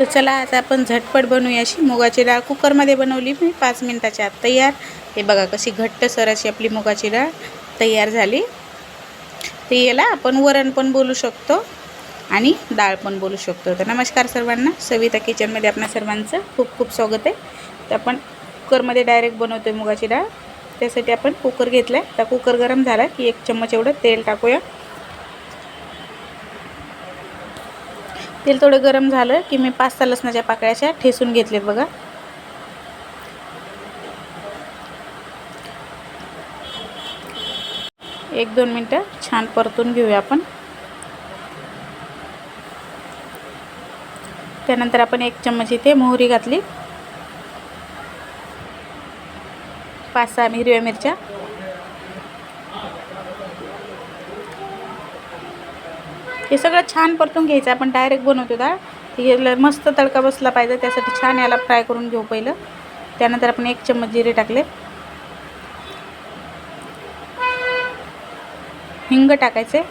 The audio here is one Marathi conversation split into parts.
तर चला आता आपण झटपट बनवूया अशी. मुगाची डाळ कुकरमध्ये बनवली मी. पाच मिनटाच्या आत तयार. हे बघा कशी घट्ट सर अशी आपली मुगाची डाळ तयार झाली. तर याला आपण वरण पण बोलू शकतो आणि डाळ पण बोलू शकतो. तर नमस्कार सर्वांना. सविता किचनमध्ये आपणा सर्वांचं खूप खूप स्वागत आहे. तर आपण कुकरमध्ये डायरेक्ट बनवतो आहे मुगाची डाळ. त्यासाठी आपण कुकर घेतला आहे तर कुकर गरम झाला की एक चम्मच एवढं तेल टाकूया. तेल थोडं गरम झालं की मी पाच सहा लसणाच्या पाकळ्याच्या ठेसून घेतलेत बघा. एक दोन मिनटं छान परतून घेऊया आपण. त्यानंतर आपण एक चम्मच इथे मोहरी घातली. पाच सहा हिरव्या मिरच्या. हे सगळं छान परतून घ्यायचं. आपण डायरेक्ट बनवतो डाळ. हे मस्त तडका बसला पाहिजे त्यासाठी छान याला फ्राय करून घेऊ पहिलं. त्यानंतर आपण एक चम्मच जिरे टाकले. हिंग टाकायचे.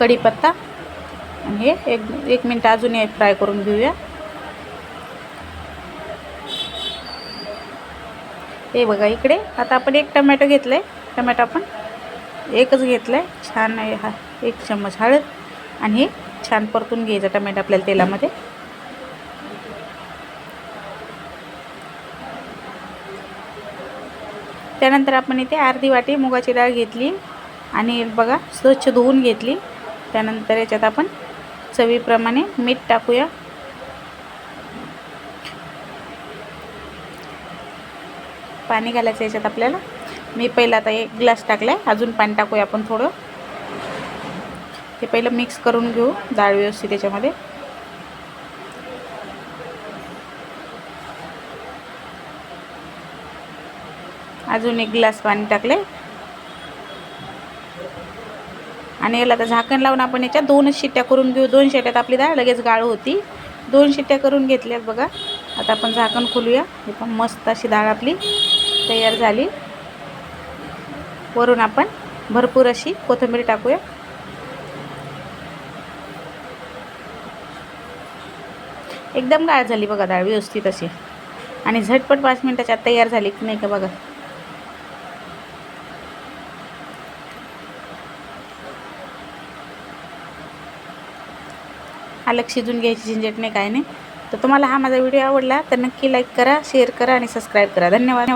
कढीपत्ता. आणि हे एक एक मिनटं अजूनही फ्राय करून घेऊया. हे बघा इकडे. आता आपण एक टमॅटो घेतलं आहे टमॅटो आपण एकच घेतलं आहे छान आहे हा एक चम्मच हळद आणि हे छान परतून घ्यायचं टमॅटो आपल्याला तेलामध्ये. त्यानंतर आपण इथे अर्धी वाटी मुगाची डाळ घेतली आणि बघा स्वच्छ धुवून घेतली. त्यानंतर याच्यात आपण चवीप्रमाणे मीठ टाकूया. पाणी घालायचं याच्यात आपल्याला. मी पहिलं आता एक ग्लास टाकला आहे अजून पाणी टाकूया आपण थोडं. ते पहिलं मिक्स करून घेऊ डाळ व्यवस्थित त्याच्यामध्ये अजून एक ग्लास पाणी टाकले आणि याला आता झाकण लावून आपण याच्यात दोनच शिट्ट्या करून घेऊ. दोन शिट्ट्यात आपली डाळ लगेच गाळ होती. दोन शिट्ट्या करून घेतल्यात बघा. आता आपण झाकण खोलूया. हे पण मस्त अशी डाळ आपली. तयार झाली. वरून आपण भरपूर अशी कोथिंबीर टाकूया. एकदम गाळ झाली बघा डाळ व्यवस्थित अशी. आणि झटपट पाच मिनटाच्या तयार झाली की नाही का बघा? अलग शिजून घ्यायची झंझट नाही काय नाही. तर तुम्हाला हा माझा व्हिडिओ आवडला तर नक्की लाईक करा शेअर करा आणि सबस्क्राईब करा. धन्यवाद.